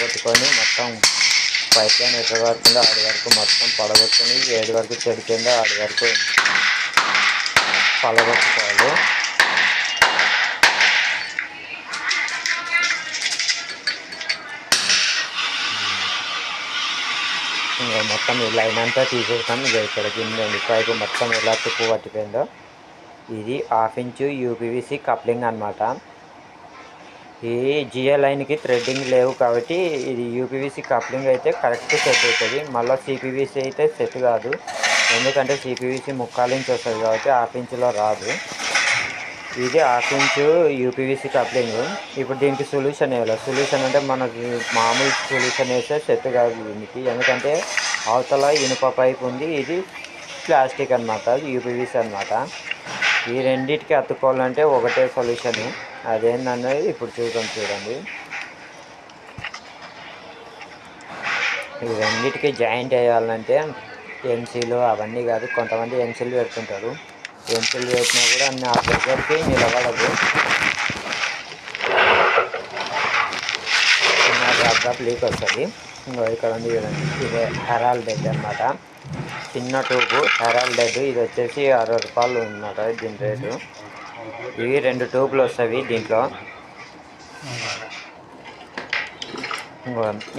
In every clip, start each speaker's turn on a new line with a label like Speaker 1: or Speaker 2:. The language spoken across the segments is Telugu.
Speaker 1: పడగొట్టుకొని మొత్తం పైప్ లైన్ వరకు ఉందో ఆడి వరకు మొత్తం పడగొట్టుకొని ఏడు వరకు చెడిపోయిందో ఆడి వరకు పడగొట్టుకోవాలి. ఇంకా మొత్తం ఈ లైన్ అంతా తీసేస్తాం. ఇక ఇక్కడ కింద పైపు మొత్తం ఎలా తుప్పు పట్టిపోయిందో. ఇది హాఫ్ ఇంచు యూపీవీసీ కప్లింగ్ అనమాట ఈ జియో లైన్కి థ్రెడ్డింగ్ లేవు కాబట్టి ఇది యూపీవీసీ కప్లింగ్ అయితే కరెక్ట్ సెట్ అవుతుంది. మళ్ళీ సిపివిసి అయితే సెట్ కాదు. ఎందుకంటే సిపివిసి ముక్కాలు ఇంచ్ వస్తుంది కాబట్టి హాఫ్ ఇంచులో రాదు. ఇది హాఫ్ ఇంచు యూపీవీసీ కప్లింగ్. ఇప్పుడు దీనికి సొల్యూషన్ వేయాలి సొల్యూషన్ అంటే మనకి మామూలు సొల్యూషన్ వేస్తే సెట్ కాదు దీనికి. ఎందుకంటే అవతల ఇనుప పైప్ ఉంది. ఇది ప్లాస్టిక్ అనమాట యూపీవీసీ అనమాట ఈ రెండింటికి అతుక్కోవాలంటే ఒకటే సొల్యూషన్. అదేంటన్నది ఇప్పుడు చూద్దాం చూడండి. ఇవన్నిటికీ జాయింట్ వేయాలంటే ఎంసీలు అవన్నీ కాదు కొంతమంది ఎంసీలు పెడుతుంటారు. ఎంసీలు పెట్టినా కూడా నా దగ్గరికి నిలబడదు. చిన్న డ్రాప్ లీక్ వస్తుంది. ఇంకో ఇక్కడ ఉంది చూడండి. ఇదే హెరాల్ డెడ్ అనమాట చిన్న ట్యూబ్ హెరాల్ డెడ్ ఇది వచ్చేసి అరవై రూపాయలు ఉందన్నమాట దీని రేటు. ఇవి రెండు ట్యూబ్లు వస్తాయి దీంట్లో.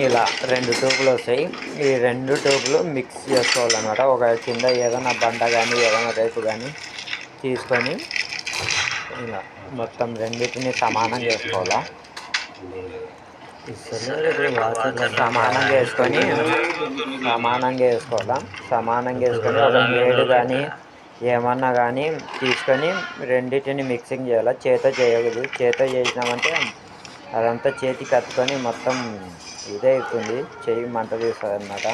Speaker 1: ఇలా రెండు ట్యూబ్లు వస్తాయి. ఈ రెండు ట్యూబ్లు మిక్స్ చేసుకోవాలన్నమాట. ఒక కింద ఏదైనా బండ కానీ ఏదైనా రేపు కానీ తీసుకొని ఇలా మొత్తం రెండింటిని సమానం చేసుకోవాలా. సమానంగా వేసుకొని సమానంగా వేసుకోవాలా సమానంగా వేసుకొని ఒక ఏడు కానీ ఏమన్నా కానీ తీసుకొని రెండింటిని మిక్సింగ్ చేయాలి? చేత చేయకూడదు. చేత చేసినామంటే అదంతా చేతికి కత్తుకొని మొత్తం ఇదే అవుతుంది చెయ్యి మంట తీస్తుంది అనమాట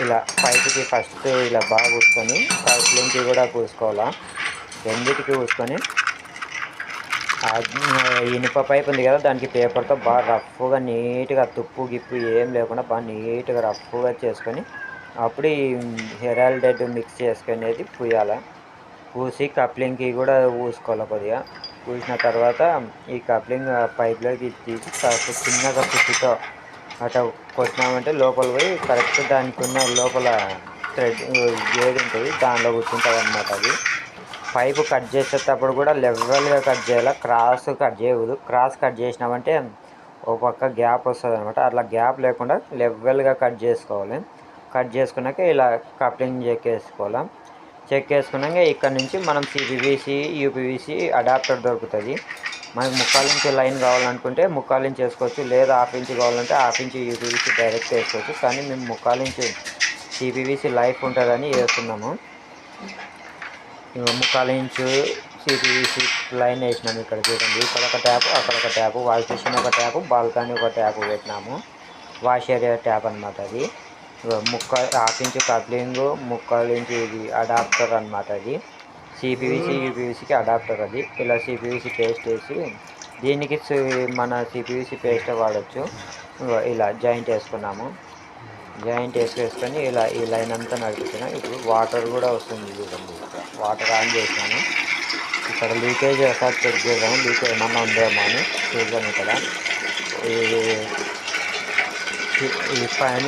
Speaker 1: ఇలా పైకి ఫస్ట్ ఇలా బాగా పూసుకొని పైపులోంచి కూడా పూసుకోవాలా రెండింటికి పూసుకొని ఇనుప పైప్ ఉంది కదా దానికి పేపర్తో బాగా రఫ్గా నీట్గా తుప్పు గిప్పు ఏం లేకుండా బాగా నీట్గా రఫ్గా చేసుకొని అప్పుడు ఈ హెరాల్ డెడ్ మిక్స్ చేసుకునేది పూయాల పూసి కప్లింగ్కి కూడా పూసుకోవాలి కొద్దిగా. పూసిన తర్వాత ఈ కప్లింగ్ పైప్లోకి తీసి కాస్త చిన్నగా పుచ్చితో అట్లా కొట్టినామంటే లోపల పోయి కరెక్ట్ దానికి ఉన్న లోపల థ్రెడ్ ఏది ఉంటుంది దానిలో కూర్చుంటుంది అనమాట అది. పైపు కట్ చేసేటప్పుడు కూడా లెవెల్గా కట్ చేయాలి క్రాస్ కట్ చేయకూడదు. క్రాస్ కట్ చేసినామంటే ఒక పక్క గ్యాప్ వస్తుంది అనమాట అట్లా గ్యాప్ లేకుండా లెవెల్గా కట్ చేసుకోవాలి. కట్ చేసుకున్నాక ఇలా కప్లింగ్ చెక్ వేసుకోవాలి చెక్ చేసుకున్నాక ఇక్కడ నుంచి మనం సిపివిసి యూపీవీసీ అడాప్టర్ దొరుకుతుంది. మనకి ముక్కాల నుంచి లైన్ కావాలనుకుంటే ముక్కాల నుంచి వేసుకోవచ్చు లేదా హాఫ్ ఇంచు కావాలంటే హాఫ్ ఇంచ్ యూపీవీసీ డైరెక్ట్ వేసుకోవచ్చు. కానీ మేము ముక్కాల నుంచి సిపివిసి లైఫ్ ఉంటుందని వేస్తున్నాము. ముక్కాల ఇంచు సిపివిసి లైన్ వేసినాము ఇక్కడ చూడండి. ఇక్కడ ఒక ట్యాప్ అక్కడ ఒక ట్యాప్ వాష్ మిషన్ ఒక ట్యాప్ బాల్కనీ ఒక ట్యాప్ పెట్టినాము. వాష్ ఏరియా ట్యాప్ అనమాట అది. ముక్క హాఫ్ ఇంచు కప్లింగ్ ముక్కాలు ఇంచు ఇది అడాప్టర్ అనమాట అది. సిపివిసి యూపీవీసీకి అడాప్టర్ అది. ఇలా సిపివిసి పేస్ట్ వేసి దీనికి మన సిపివిసి పేస్ట్ వాడచ్చు. ఇలా జాయింట్ వేసుకున్నాము. జాయింట్ వేసుకొని ఇలా ఈ లైన్ అంతా నడుపుతున్నా ఇప్పుడు వాటర్ కూడా వస్తుంది చూడండి. వాటర్ ఆన్ చేసినాను ఇక్కడ లీకేజ్ ఒకసారి చెక్ చేద్దాము లీకేజ్ ఏమన్నా ఉందేమో అని. చూద్దాం ఇక్కడ. ఈ పైన